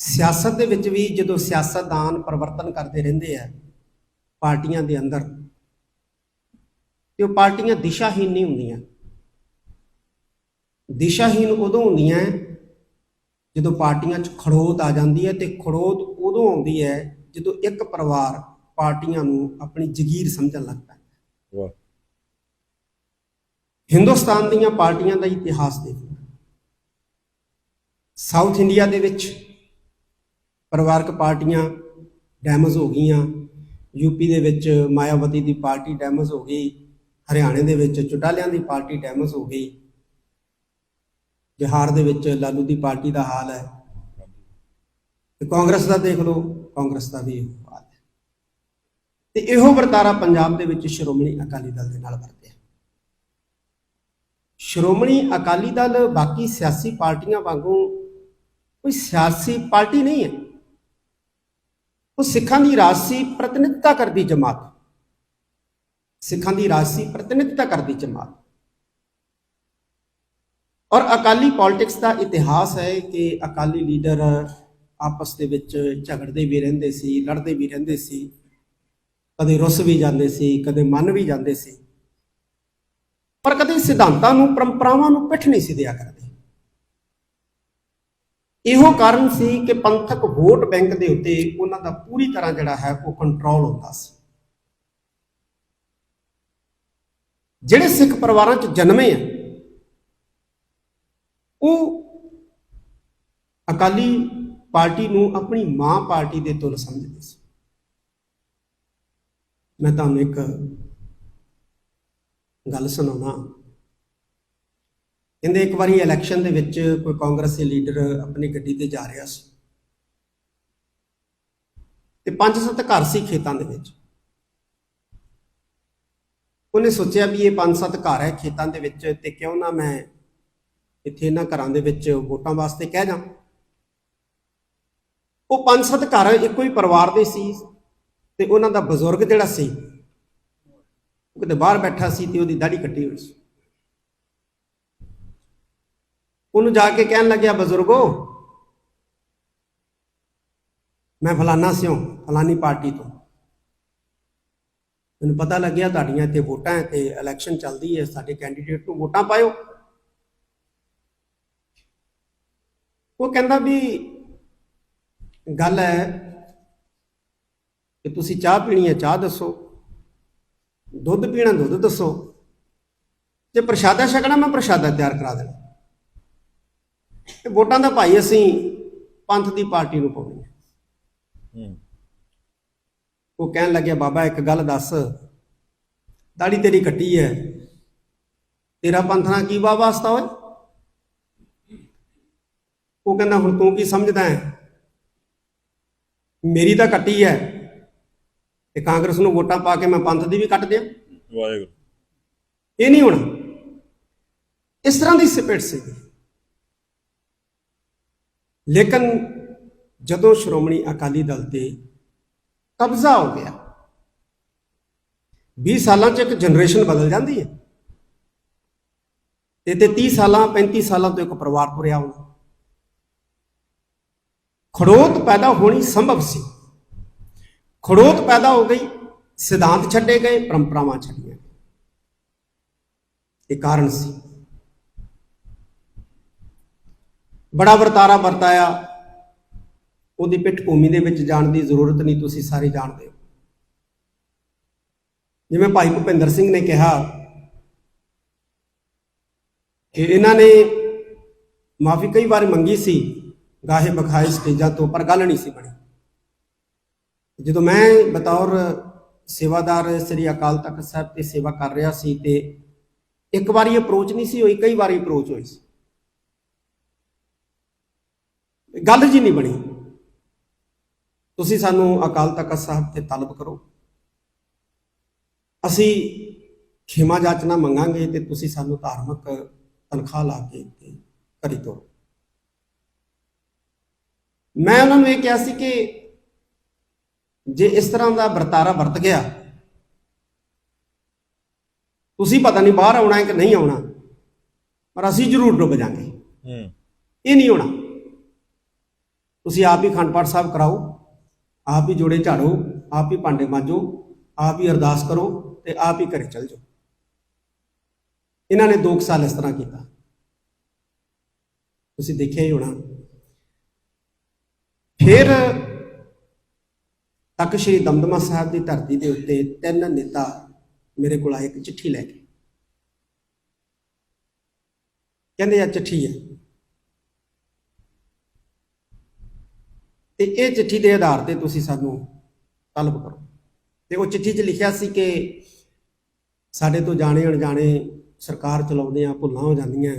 ਸਿਆਸਤ ਦੇ ਵਿੱਚ ਵੀ ਜਦੋਂ ਸਿਆਸਤਦਾਨ ਪਰਿਵਰਤਨ ਕਰਦੇ ਰਹਿੰਦੇ ਆ ਪਾਰਟੀਆਂ ਦੇ ਅੰਦਰ ਤੇ ਉਹ ਪਾਰਟੀਆਂ ਦਿਸ਼ਾਹੀਨ ਨਹੀਂ ਹੁੰਦੀਆਂ। ਦਿਸ਼ਾਹੀਨ ਉਦੋਂ ਹੁੰਦੀਆਂ ਜਦੋਂ ਪਾਰਟੀਆਂ 'ਚ ਖੜੋਤ ਆ ਜਾਂਦੀ ਹੈ ਤੇ ਖੜੋਤ ਉਦੋਂ ਆਉਂਦੀ ਹੈ ਜਦੋਂ ਇੱਕ ਪਰਿਵਾਰ ਪਾਰਟੀਆਂ ਨੂੰ ਆਪਣੀ ਜ਼ਗੀਰ ਸਮਝਣ ਲੱਗ ਪੈਂਦਾ। ਵਾਹ। ਹਿੰਦੁਸਤਾਨ ਦੀਆਂ ਪਾਰਟੀਆਂ ਦਾ ਇਤਿਹਾਸ ਦੇਖੋ। ਸਾਊਥ ਇੰਡੀਆ ਦੇ ਵਿੱਚ ਪਰਿਵਾਰਕ ਪਾਰਟੀਆਂ ਡੈਮੇਜ ਹੋ ਗਈਆਂ। ਯੂਪੀ ਦੇ ਵਿੱਚ ਮਾਇਆਵਤੀ ਦੀ ਪਾਰਟੀ ਡੈਮੇਜ ਹੋ ਗਈ। ਹਰਿਆਣੇ ਦੇ ਵਿੱਚ ਚੁਟਾਲਿਆਂ ਦੀ ਪਾਰਟੀ ਡੈਮੇਜ ਹੋ ਗਈ। ਬਿਹਾਰ ਦੇ ਵਿੱਚ ਲਾਲੂ ਦੀ ਪਾਰਟੀ ਦਾ ਹਾਲ ਹੈ। ਤੇ ਕਾਂਗਰਸ ਦਾ ਦੇਖ ਲਓ, ਕਾਂਗਰਸ ਦਾ ਵੀ ਇਹੋ ਹਾਲ ਹੈ। ਤੇ ਇਹੋ ਵਰਤਾਰਾ ਪੰਜਾਬ ਦੇ ਵਿੱਚ ਸ਼੍ਰੋਮਣੀ ਅਕਾਲੀ ਦਲ ਦੇ ਨਾਲ ਵਰਤਿਆ ਸ਼੍ਰੋਮਣੀ ਅਕਾਲੀ ਦਲ ਬਾਕੀ ਸਿਆਸੀ ਪਾਰਟੀਆਂ ਵਾਂਗੂ ਕੋਈ ਸਿਆਸੀ ਪਾਰਟੀ ਨਹੀਂ ਹੈ। ਉਹ ਸਿੱਖਾਂ ਦੀ ਰਾਜਸੀ ਪ੍ਰਤੀਨਿਧਤਾ ਕਰਦੀ ਜਮਾਤ। ਸਿੱਖਾਂ ਦੀ ਰਾਜਸੀ ਪ੍ਰਤੀਨਿਧਤਾ ਕਰਦੀ ਜਮਾਤ। ਔਰ ਅਕਾਲੀ ਪੋਲਿਟਿਕਸ ਦਾ ਇਤਿਹਾਸ ਹੈ ਕਿ ਅਕਾਲੀ ਲੀਡਰ ਆਪਸ ਦੇ ਵਿੱਚ ਝਗੜਦੇ ਵੀ ਰਹਿੰਦੇ ਸੀ, ਲੜਦੇ ਵੀ ਰਹਿੰਦੇ ਸੀ। ਕਦੇ ਰੁੱਸ ਵੀ ਜਾਂਦੇ ਸੀ, ਕਦੇ ਮੰਨ ਵੀ ਜਾਂਦੇ ਸੀ। ਪਰ ਕਦੇ ਸਿਧਾਂਤਾਂ ਨੂੰ, ਪਰੰਪਰਾਵਾਂ ਨੂੰ ਪਿੱਠ ਨਹੀਂ ਸੀ ਦਿਆ ਕਰਦੇ। ਇਹੋ ਕਾਰਨ ਸੀ ਕਿ ਪੰਥਕ ਵੋਟ ਬੈਂਕ ਦੇ ਉੱਤੇ ਉਹਨਾਂ ਦਾ ਪੂਰੀ ਤਰ੍ਹਾਂ ਜਿਹੜਾ ਹੈ ਉਹ ਕੰਟਰੋਲ ਹੁੰਦਾ ਸੀ। ਜਿਹੜੇ ਸਿੱਖ ਪਰਿਵਾਰਾਂ 'ਚ ਜਨਮੇ ਆ, ਉਹ ਅਕਾਲੀ ਪਾਰਟੀ ਨੂੰ ਆਪਣੀ ਮਾਂ ਪਾਰਟੀ ਦੇ ਤੁਲ ਸਮਝਦੇ ਸੀ। ਮੈਂ ਤੁਹਾਨੂੰ ਇੱਕ ਗੱਲ ਸੁਣਾਉਣਾ ਕਹਿੰਦੇ ਇੱਕ ਵਾਰੀ ਇਲੈਕਸ਼ਨ ਦੇ ਵਿੱਚ ਕੋਈ ਕਾਂਗਰਸੀ ਲੀਡਰ ਆਪਣੀ ਗੱਡੀ ਤੇ ਜਾ ਰਿਹਾ ਸੀ। ਤੇ ਪੰਜ ਸੱਤ ਘਰ ਸੀ ਖੇਤਾਂ ਦੇ ਵਿੱਚ। ਉਹਨੇ ਸੋਚਿਆ ਵੀ ਇਹ ਪੰਜ ਸੱਤ ਘਰ ਹੈ ਖੇਤਾਂ ਦੇ ਵਿੱਚ ਤੇ ਕਿਉਂ ਨਾ ਮੈਂ ਇੱਥੇ ਇਹਨਾਂ ਘਰਾਂ ਦੇ ਵਿੱਚ ਵੋਟਾਂ ਵਾਸਤੇ ਕਹਿ ਜਾ ਉਹ ਪੰਜ ਸੱਤ ਘਰ ਇੱਕੋ ਹੀ ਪਰਿਵਾਰ ਦੇ ਸੀ ਤੇ ਉਹਨਾਂ ਦਾ ਬਜ਼ੁਰਗ ਜਿਹੜਾ ਸੀ, ਉਹ ਕਿਤੇ ਬਾਹਰ ਬੈਠਾ ਸੀ ਤੇ ਉਹਦੀ ਦਾੜੀ ਕੱਟੀ ਹੋਈ ਸੀ। ਉਹਨੂੰ ਜਾ ਕੇ ਕਹਿਣ ਲੱਗਿਆ, ਬਜ਼ੁਰਗੋ, ਮੈਂ ਫਲਾਨਾ ਸਿਓ ਫਲਾਨੀ ਪਾਰਟੀ ਤੋਂ। ਮੈਨੂੰ ਪਤਾ ਲੱਗਿਆ ਤੁਹਾਡੀਆਂ ਇੱਥੇ ਵੋਟਾਂ ਹੈ ਤੇ ਇਲੈਕਸ਼ਨ ਚੱਲਦੀ ਹੈ, ਸਾਡੇ ਕੈਂਡੀਡੇਟ ਨੂੰ ਵੋਟਾਂ ਪਾਇਓ। ਉਹ ਕਹਿੰਦਾ ਵੀ, ਗੱਲ ਹੈ ਕਿ ਤੁਸੀਂ ਚਾਹ ਪੀਣੀ ਹੈ, ਚਾਹ ਦੱਸੋ। ਦੁੱਧ ਪੀਣਾ, ਦੁੱਧ ਦੱਸੋ। ਜੇ ਪ੍ਰਸ਼ਾਦਾ ਛਕਣਾ, ਮੈਂ ਪ੍ਰਸ਼ਾਦਾ ਤਿਆਰ ਕਰਾ ਦੇਣਾ। ਤੇ ਵੋਟਾਂ ਦਾ ਭਾਈ ਅਸੀਂ ਪੰਥ ਦੀ ਪਾਰਟੀ ਨੂੰ ਪਾਉਣੀ ਹੈ। ਹੂੰ। ਉਹ ਕਹਿਣ ਲੱਗਿਆ ਬਾਬਾ ਇੱਕ ਗੱਲ ਦੱਸ। ਦਾੜੀ ਤੇਰੀ ਕੱਟੀ ਹੈ। ਤੇਰਾ ਪੰਥ ਨਾਲ ਕੀ ਵਾਸਤਾ ਓਏ? ਉਹ ਕਹਿੰਦਾ ਹੁਣ ਤੂੰ ਕੀ ਸਮਝਦਾ ਹੈ? ਮੇਰੀ ਤਾਂ ਕੱਟੀ ਹੈ ਤੇ ਕਾਂਗਰਸ ਨੂੰ ਵੋਟਾਂ ਪਾ ਕੇ ਮੈਂ ਪੰਥ ਦੀ ਵੀ ਕੱਟ ਦਿਆਂ। ਵਾਹਿਗੁਰੂ। ਇਹ ਨਹੀਂ ਹੋਣਾ। ਇਸ ਤਰ੍ਹਾਂ ਦੀ ਸਪਿਰਟ ਸੀ ਲੇਕਿਨ ਜਦੋਂ ਸ਼੍ਰੋਮਣੀ ਅਕਾਲੀ ਦਲ ਤੇ ਕਬਜ਼ਾ ਹੋ ਗਿਆ 20 ਸਾਲਾਂ ਚ ਇੱਕ ਜਨਰੇਸ਼ਨ ਬਦਲ ਜਾਂਦੀ ਹੈ ਤੇ ਤੇ 30 ਸਾਲਾਂ 35 ਸਾਲਾਂ ਤੋਂ ਇੱਕ ਪਰਿਵਾਰ ਤੁਰਿਆ ਆਉਂਦਾ ਖੜੋਤ ਪੈਦਾ ਹੋਣੀ ਸੰਭਵ ਸੀ। ਖੜੋਤ ਪੈਦਾ ਹੋ ਗਈ, ਸਿਧਾਂਤ ਛੱਡੇ ਗਏ, ਪਰੰਪਰਾਵਾਂ ਛੱਡੀਆਂ ਗਈਆਂ। ਇਹ ਕਾਰਨ ਸੀ। ਬੜਾ ਵਰਤਾਰਾ ਵਰਤਾਇਆ ਉਹਦੀ ਪਿੱਠ ਭੂਮੀ ਦੇ ਵਿੱਚ ਜਾਣ ਦੀ ਜ਼ਰੂਰਤ ਨਹੀਂ, ਤੁਸੀਂ ਸਾਰੇ ਜਾਣਦੇ ਹੋ। ਜਿਵੇਂ ਭਾਈ ਭੁਪਿੰਦਰ ਸਿੰਘ ਨੇ ਕਿਹਾ ਕਿ ਇਹਨਾਂ ਨੇ ਮਾਫੀ ਕਈ ਵਾਰ ਮੰਗੀ ਸੀ, ਗਾਹੇ ਬਖਾਏ ਸਟੇਜਾਂ ਤੋਂ, ਪਰ ਗੱਲ ਨਹੀਂ ਸੀ ਬਣੀ। ਜਦੋਂ ਮੈਂ ਬਤੌਰ ਸੇਵਾਦਾਰ ਸ੍ਰੀ ਅਕਾਲ ਤਖਤ ਸਾਹਿਬ ਤੇ ਸੇਵਾ ਕਰ ਰਿਹਾ ਸੀ ਤੇ ਇੱਕ ਵਾਰੀ ਅਪਰੋਚ ਨਹੀਂ ਸੀ ਹੋਈ, ਕਈ ਵਾਰੀ ਅਪਰੋਚ ਹੋਈ ਸੀ। ਗੱਲ ਜੀ ਨਹੀਂ ਬਣੀ। ਤੁਸੀਂ ਸਾਨੂੰ ਅਕਾਲ ਤਖਤ ਸਾਹਿਬ ਤੇ ਤਲਬ ਕਰੋ। ਅਸੀਂ ਖਿਮਾ ਜਾਚਨਾ ਮੰਗਾਂਗੇ ਤੇ ਤੁਸੀਂ ਸਾਨੂੰ ਧਾਰਮਿਕ ਤਨਖਾਹ ਲਾ ਕੇ ਤੇ ਕਰੀ ਤੋਰੋ। ਮੈਂ ਉਹਨਾਂ ਨੂੰ ਇਹ ਕਿਹਾ ਸੀ ਕਿ ਜੇ ਇਸ ਤਰ੍ਹਾਂ ਦਾ ਵਰਤਾਰਾ ਵਰਤ ਗਿਆ ਤੁਸੀਂ ਪਤਾ ਨਹੀਂ ਬਾਹਰ ਆਉਣਾ ਹੈ ਕਿ ਨਹੀਂ ਆਉਣਾ ਪਰ ਅਸੀਂ ਜ਼ਰੂਰ ਡੁੱਬ ਜਾਾਂਗੇ ਹੂੰ। ਇਹ ਨਹੀਂ ਹੋਣਾ। ਤੁਸੀਂ ਆਪ ਹੀ ਖੰਡ ਪਾਠ ਸਾਹਿਬ ਕਰਾਓ, ਆਪ ਹੀ ਜੋੜੇ ਝਾੜੋ, ਆਪ ਹੀ ਭਾਂਡੇ ਮਾਂਜੋ, ਆਪ ਹੀ ਅਰਦਾਸ ਕਰੋ ਤੇ ਆਪ ਹੀ ਘਰੇ ਚਲ ਜਾਓ। ਇਹਨਾਂ ਨੇ 2 ਸਾਲ ਇਸ ਤਰ੍ਹਾਂ ਕੀਤਾ। ਤੁਸੀਂ ਦੇਖਿਆ ਹੀ ਹੋਣਾ। ਫਿਰ ਤੱਕ ਸ਼੍ਰੀ ਦਮਦਮਾ ਸਾਹਿਬ ਦੀ ਧਰਤੀ ਦੇ ਉੱਤੇ ਤਿੰਨ ਨੇਤਾ ਮੇਰੇ ਕੋਲ ਆਏ, ਇੱਕ ਚਿੱਠੀ ਲੈ ਕੇ। ਕਹਿੰਦੇ ਆ ਚਿੱਠੀ ਹੈ। ਤੇ ਇਹ ਚਿੱਠੀ ਦੇ ਆਧਾਰ ਤੇ ਤੁਸੀਂ ਸਾਨੂੰ ਤਲਬ ਕਰੋ। ਤੇ ਉਹ ਚਿੱਠੀ 'ਚ ਲਿਖਿਆ ਸੀ ਕਿ ਸਾਡੇ ਤੋਂ ਜਾਣੇ ਅਣਜਾਣੇ ਸਰਕਾਰ ਚਲਾਉਂਦੇ ਆ, ਭੁੱਲਾਂ ਹੋ ਜਾਂਦੀਆਂ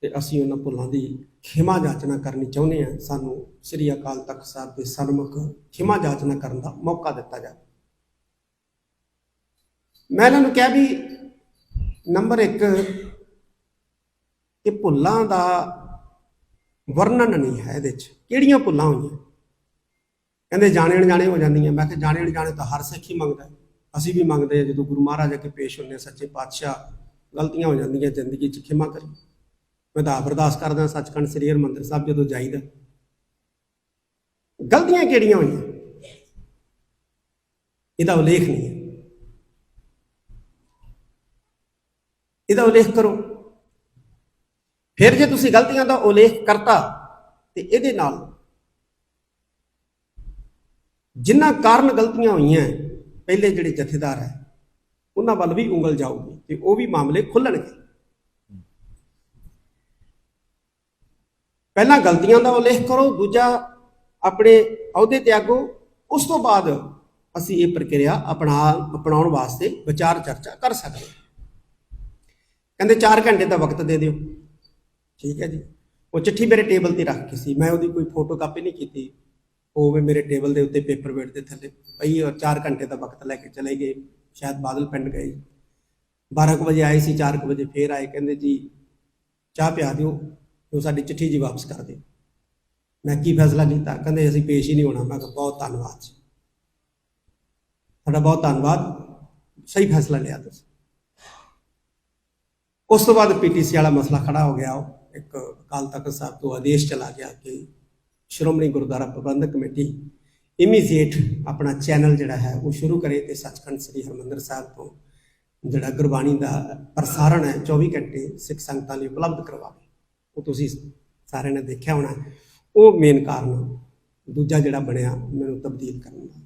ਤੇ ਅਸੀਂ ਉਹਨਾਂ ਭੁੱਲਾਂ ਦੀ ਖਿਮਾ ਜਾਚਨਾ ਕਰਨੀ ਚਾਹੁੰਦੇ ਆ। ਸਾਨੂੰ ਸ੍ਰੀ ਅਕਾਲ ਤਖਤ ਸਾਹਿਬ ਦੇ ਸਨਮੁਖ ਖਿਮਾ ਜਾਚਨਾ ਕਰਨ ਦਾ ਮੌਕਾ ਦਿੱਤਾ ਜਾਵੇ। ਮੈਂ ਇਹਨਾਂ ਨੂੰ ਕਿਹਾ ਵੀ ਨੰਬਰ 1 ਕਿ ਭੁੱਲਾਂ ਦਾ ਵਰਣਨ ਨਹੀਂ ਹੈ ਇਹਦੇ 'ਚ। ਕਿਹੜੀਆਂ ਭੁੱਲਾਂ ਹੋਈਆਂ? ਕਹਿੰਦੇ ਜਾਣੇ ਅਣਜਾਣੇ ਹੋ ਜਾਂਦੀਆਂ। ਮੈਂ ਕਿਹਾ ਜਾਣੇ ਅਣਜਾਣੇ ਤਾਂ ਹਰ ਸਿੱਖ ਹੀ ਮੰਗਦਾ ਅਸੀਂ ਵੀ ਮੰਗਦੇ ਹਾਂ ਜਦੋਂ ਗੁਰੂ ਮਹਾਰਾਜ ਅੱਗੇ ਪੇਸ਼ ਹੁੰਦੇ ਹਾਂ, ਸੱਚੇ ਪਾਤਸ਼ਾਹ ਗਲਤੀਆਂ ਹੋ ਜਾਂਦੀਆਂ ਜ਼ਿੰਦਗੀ 'ਚ ਖਿਮਾ ਕਰੀ ਮੈਂ ਤਾਂ ਅਰਦਾਸ ਕਰਦਾ ਸੱਚਖੰਡ ਸ੍ਰੀ ਹਰਿਮੰਦਰ ਸਾਹਿਬ ਜਦੋਂ ਜਾਈਦਾ। ਗਲਤੀਆਂ ਕਿਹੜੀਆਂ ਹੋਈਆਂ? ਇਹਦਾ ਉਲੇਖ ਨਹੀਂ ਹੈ। ਇਹਦਾ ਉਲੇਖ ਕਰੋ। ਫਿਰ ਜੇ ਤੁਸੀਂ ਗਲਤੀਆਂ ਦਾ ਉਲੇਖ ਕਰਤਾ ਤੇ ਇਹਦੇ ਨਾਲ ਜਿਨ੍ਹਾਂ ਕਾਰਨ ਗਲਤੀਆਂ ਹੋਈਆਂ ਪਹਿਲੇ ਜਿਹੜੇ ਜਥੇਦਾਰ ਹੈ, ਉਹਨਾਂ ਵੱਲ ਵੀ ਉਂਗਲ ਜਾਊਗੀ ਤੇ ਉਹ ਵੀ ਮਾਮਲੇ ਖੁੱਲਣਗੇ। ਪਹਿਲਾਂ ਗਲਤੀਆਂ ਦਾ ਉਲੇਖ ਕਰੋ, ਦੂਜਾ ਆਪਣੇ ਅਹੁਦੇ ਤਿਆਗੋ ਉਸ ਤੋਂ ਬਾਅਦ ਅਸੀਂ ਇਹ ਪ੍ਰਕਿਰਿਆ ਅਪਣਾ ਅਪਣਾਉਣ ਵਾਸਤੇ ਵਿਚਾਰ ਚਰਚਾ ਕਰ ਸਕਦੇ ਕਹਿੰਦੇ 4 ਘੰਟੇ ਦਾ ਵਕਤ ਦੇ ਦਿਓ। ਠੀਕ ਹੈ ਜੀ। ਉਹ ਚਿੱਠੀ ਮੇਰੇ ਟੇਬਲ ਤੇ ਰੱਖ ਕੇ ਸੀ, ਮੈਂ ਉਹਦੀ ਕੋਈ ਫੋਟੋ ਕਾਪੀ ਨਹੀਂ ਕੀਤੀ। ਉਹ ਵੀ ਮੇਰੇ ਟੇਬਲ ਦੇ ਉੱਤੇ ਪੇਪਰ ਵੇਟ ਦੇ ਥੱਲੇ। ਪਈ ਔਰ 4 ਘੰਟੇ ਦਾ ਵਕਤ ਲੈ ਕੇ ਚਲੇ ਗਏ। ਸ਼ਾਇਦ ਬਾਦਲ ਪਿੰਡ ਗਏ। 12 ਕੁ ਵਜੇ ਆਏ ਸੀ 4 ਕੁ ਵਜੇ ਫੇਰ ਆਏ। ਕਹਿੰਦੇ ਜੀ, ਚਾਹ ਪਿਆ ਦਿਓ ਉਹ ਸਾਡੀ ਚਿੱਠੀ ਜੀ ਵਾਪਸ ਕਰ ਦਿਓ ਮੈਂ ਕੀ ਫੈਸਲਾ ਕੀਤਾ? ਕਹਿੰਦੇ ਅਸੀਂ ਪੇਸ਼ ਹੀ ਨਹੀਂ ਹੋਣਾ। ਮੈਂ ਕਿਹਾ ਬਹੁਤ ਧੰਨਵਾਦ ਜੀ। ਤੁਹਾਡਾ ਬਹੁਤ ਧੰਨਵਾਦ। ਸਹੀ ਫੈਸਲਾ ਲਿਆ ਤੁਸੀਂ। ਉਸ ਤੋਂ ਬਾਅਦ ਪੀਟੀਸੀ ਵਾਲਾ ਮਸਲਾ ਖੜਾ ਹੋ ਗਿਆ। ਉਹ ਇੱਕ ਅਕਾਲ ਤਖਤ ਸਾਹਿਬ ਤੋਂ ਆਦੇਸ਼ ਚਲਾ ਗਿਆ ਕਿ ਸ਼੍ਰੋਮਣੀ ਗੁਰਦੁਆਰਾ ਪ੍ਰਬੰਧਕ ਕਮੇਟੀ ਇਮੀਡੀਏਟ ਆਪਣਾ ਚੈਨਲ ਜਿਹੜਾ ਹੈ ਉਹ ਸ਼ੁਰੂ ਕਰੇ ਤੇ ਸੱਚਖੰਡ ਸ੍ਰੀ ਹਰਮੰਦਰ ਸਾਹਿਬ ਤੋਂ ਜਿਹੜਾ ਗੁਰਬਾਣੀ ਦਾ ਪ੍ਰਸਾਰਣ ਹੈ 24 ਘੰਟੇ ਸਿੱਖ ਸੰਗਤਾਂ ਲਈ ਉਪਲਬਧ ਕਰਵਾਵੇ। ਉਹ ਤੁਸੀਂ ਸਾਰਿਆਂ ਨੇ ਦੇਖਿਆ ਹੋਣਾ। ਉਹ ਮੇਨ ਕਾਰਨ ਦੂਜਾ ਜਿਹੜਾ ਬਣਿਆ ਮੈਨੂੰ ਤਬਦੀਲ ਕਰਨ ਦਾ।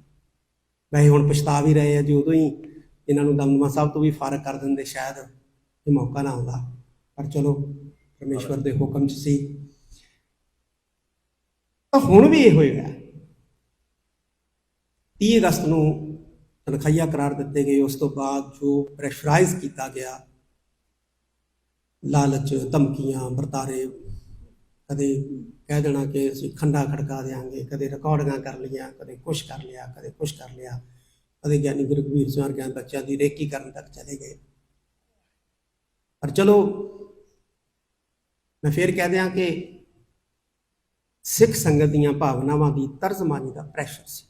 ਵੈਸੇ ਹੁਣ ਪਛਤਾ ਵੀ ਰਹੇ ਆ ਜੀ ਉਦੋਂ ਹੀ ਇਹਨਾਂ ਨੂੰ ਦਮਦਮਾ ਸਾਹਿਬ ਤੋਂ ਵੀ ਫਾਰਕ ਕਰ ਦਿੰਦੇ, ਸ਼ਾਇਦ ਇਹ ਮੌਕਾ ਨਾ ਆਉਂਦਾ। ਪਰ ਚਲੋ, ਪਰਮੇਸ਼ਵਰ ਦੇ ਹੁਕਮ 'ਚ ਸੀ। ਹੁਣ ਵੀ ਇਹ ਹੋਏਗਾ 30 ਅਗਸਤ ਨੂੰ ਤਨਖਾਹੀਆ ਕਰਾਰ ਦਿੱਤੇ ਗਏ। ਉਸ ਤੋਂ ਬਾਅਦ ਜੋ ਪ੍ਰੈਸ਼ਰਾਈਜ਼ ਕੀਤਾ ਗਿਆ, ਲਾਲਚ, ਧਮਕੀਆਂ, ਵਰਤਾਰੇ, ਕਦੇ ਕਹਿ ਦੇਣਾ ਕਿ ਅਸੀਂ ਖੰਡਾ ਖੜਕਾ ਦੇਾਂਗੇ ਕਦੇ ਰਿਕਾਰਡਿੰਗਾਂ ਕਰ ਲਈਆਂ, ਕਦੇ ਕੁਛ ਕਰ ਲਿਆ, ਕਦੇ ਕੁਛ ਕਰ ਲਿਆ। ਕਦੇ ਗਿਆਨੀ ਗੁਰੂ ਕਬੀਰ ਸਿੰਘ ਵਰਗਿਆਂ ਬੱਚਿਆਂ ਦੀ ਰੇਕੀ ਕਰਨ ਤੱਕ ਚਲੇ ਗਏ। ਪਰ ਚਲੋ, ਮੈਂ ਫੇਰ ਕਹਿ ਦਿਆਂ ਕਿ ਸਿੱਖ ਸੰਗਤ ਦੀਆਂ ਭਾਵਨਾਵਾਂ ਦੀ ਤਰਜਮਾਨੀ ਦਾ ਪ੍ਰੈਸ਼ਰ ਸੀ।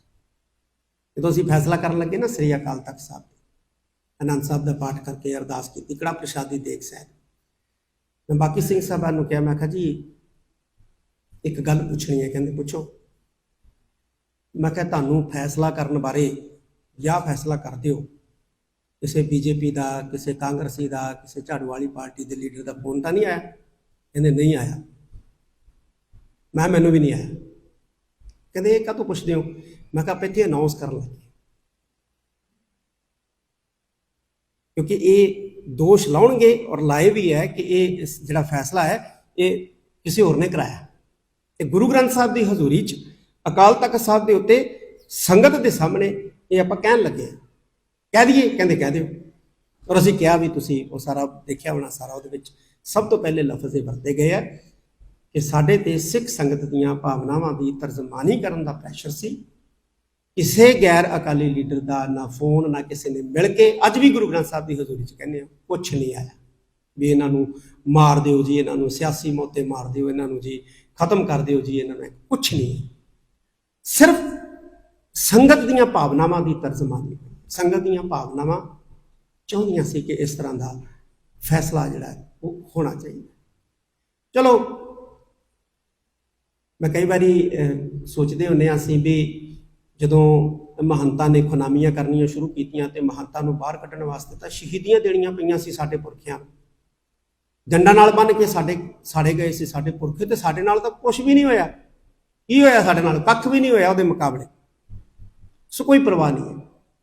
ਜਦੋਂ ਅਸੀਂ ਫੈਸਲਾ ਕਰਨ ਲੱਗੇ ਨਾ ਸ੍ਰੀ ਅਕਾਲ ਤਖਤ ਸਾਹਿਬ ਦੇ ਆਨੰਦ ਸਾਹਿਬ ਦਾ ਪਾਠ ਕਰਕੇ ਅਰਦਾਸ ਕੀਤੀ ਕੜਾ ਪ੍ਰਸ਼ਾਦੀ ਦੇਖ ਸਹਿ ਮੈਂ ਬਾਕੀ ਸਿੰਘ ਸਾਹਿਬਾਨ ਨੂੰ ਕਿਹਾ, ਮੈਂ ਕਿਹਾ ਜੀ, ਇੱਕ ਗੱਲ ਪੁੱਛਣੀ ਹੈ, ਕਹਿੰਦੇ ਪੁੱਛੋ। ਮੈਂ ਕਿਹਾ, ਤੁਹਾਨੂੰ ਫੈਸਲਾ ਕਰਨ ਬਾਰੇ ਜਾਂ ਫੈਸਲਾ ਕਰਦੇ ਹੋ? ਕਿਸੇ ਬੀਜੇਪੀ ਦਾ, ਕਿਸੇ ਕਾਂਗਰਸੀ ਦਾ, ਕਿਸੇ ਝਾੜੂ ਵਾਲੀ ਪਾਰਟੀ ਦੇ ਲੀਡਰ ਦਾ ਫੋਨ ਤਾਂ ਨਹੀਂ ਆਇਆ? ਕਹਿੰਦੇ, ਨਹੀਂ ਆਇਆ। ਮੈਂ ਮੈਨੂੰ ਵੀ ਨਹੀਂ ਆਇਆ। ਕਹਿੰਦੇ, ਇਹ ਕਾਹਤੋਂ ਪੁੱਛਦੇ ਹੋ? ਮੈਂ ਕਿਹਾ, ਆਪਾਂ ਇੱਥੇ ਅਨਾਉਂਸ ਕਰਨ ਲੱਗੇ ਕਿਉਂਕਿ ਇਹ ਦੋਸ਼ ਲਾਉਣਗੇ ਔਰ ਲਾਏ ਵੀ ਹੈ ਕਿ ਇਹ ਜਿਹੜਾ ਫੈਸਲਾ ਹੈ, ਇਹ ਕਿਸੇ ਹੋਰ ਨੇ ਕਰਾਇਆ। ਤੇ ਗੁਰੂ ਗ੍ਰੰਥ ਸਾਹਿਬ ਦੀ ਹਜ਼ੂਰੀ 'ਚ ਅਕਾਲ ਤਖਤ ਸਾਹਿਬ ਦੇ ਉੱਤੇ ਸੰਗਤ ਦੇ ਸਾਹਮਣੇ ਇਹ ਆਪਾਂ ਕਹਿਣ ਲੱਗੇ ਹਾਂ। ਕਹਿ ਦਈਏ, ਕਹਿੰਦੇ, ਕਹਿ ਦਿਓ। ਔਰ ਅਸੀਂ ਕਿਹਾ ਵੀ ਤੁਸੀਂ ਉਹ ਸਾਰਾ ਦੇਖਿਆ ਹੋਣਾ, ਸਾਰਾ ਉਹਦੇ ਵਿੱਚ ਸਭ ਤੋਂ ਪਹਿਲੇ ਲਫ਼ਜ਼ ਇਹ ਵਰਤੇ ਗਏ ਆ ਕਿ ਸਾਡੇ ਤੇ ਸਿੱਖ ਸੰਗਤ ਦੀਆਂ ਭਾਵਨਾਵਾਂ ਦੀ ਤਰਜਮਾਨੀ ਕਰਨ ਦਾ ਪ੍ਰੈਸ਼ਰ ਸੀ। ਕਿਸੇ ਗੈਰ ਅਕਾਲੀ ਲੀਡਰ ਦਾ ਨਾ ਫੋਨ ਨਾ ਕਿਸੇ ਨੇ ਮਿਲ ਕੇ ਅੱਜ ਵੀ ਗੁਰੂ ਗ੍ਰੰਥ ਸਾਹਿਬ ਦੀ ਹਜ਼ੂਰੀ 'ਚ ਕਹਿੰਦੇ ਆ, ਕੁਛ ਨਹੀਂ ਆਇਆ। ਵੀ ਇਹਨਾਂ ਨੂੰ ਮਾਰ ਦਿਓ ਜੀ, ਇਹਨਾਂ ਨੂੰ ਸਿਆਸੀ ਮੌਤੇ ਮਾਰ ਦਿਓ, ਇਹਨਾਂ ਨੂੰ ਜੀ ਖਤਮ ਕਰ ਦਿਓ ਜੀ, ਇਹਨਾਂ ਨੂੰ ਕੁਛ ਨਹੀਂ ਸਿਰਫ ਸੰਗਤ ਦੀਆਂ ਭਾਵਨਾਵਾਂ ਦੀ ਤਰਜਮਾਨੀ। ਸੰਗਤ ਦੀਆਂ ਭਾਵਨਾਵਾਂ ਚਾਹੁੰਦੀਆਂ ਸੀ ਕਿ ਇਸ ਤਰ੍ਹਾਂ ਦਾ ਫੈਸਲਾ ਜਿਹੜਾ ਉਹ ਹੋਣਾ ਚਾਹੀਦਾ। ਚਲੋ ਮੈਂ ਕਈ ਵਾਰੀ ਸੋਚਦੇ ਹੁੰਨੇ ਹਾਂ ਅਸੀਂ ਵੀ ਜਦੋਂ ਮਹੰਤਾਂ ਨੇ ਖੁਨਾਮੀਆਂ ਕਰਨੀਆਂ ਸ਼ੁਰੂ ਕੀਤੀਆਂ ਤੇ ਮਹੰਤਾਂ ਨੂੰ ਬਾਹਰ ਕੱਢਣ ਵਾਸਤੇ ਤਾਂ ਸ਼ਹੀਦੀਆਂ ਦੇਣੀਆਂ ਪਈਆਂ ਸੀ ਸਾਡੇ ਪੁਰਖਿਆਂ ਨੂੰ। ਜੰਡਾਂ ਨਾਲ ਬੰਨ ਕੇ ਸਾਡੇ, ਸਾੜੇ ਗਏ ਸੀ ਸਾਡੇ ਪੁਰਖੇ ਤੇ ਸਾਡੇ ਨਾਲ ਤਾਂ ਕੁਝ ਵੀ ਨਹੀਂ ਹੋਇਆ। ਕੀ ਹੋਇਆ ਸਾਡੇ ਨਾਲ? ਕੱਖ ਵੀ ਨਹੀਂ ਹੋਇਆ ਉਹਦੇ ਮੁਕਾਬਲੇ। ਸੋ ਕੋਈ ਪਰਵਾਹ ਨਹੀਂ ਹੈ।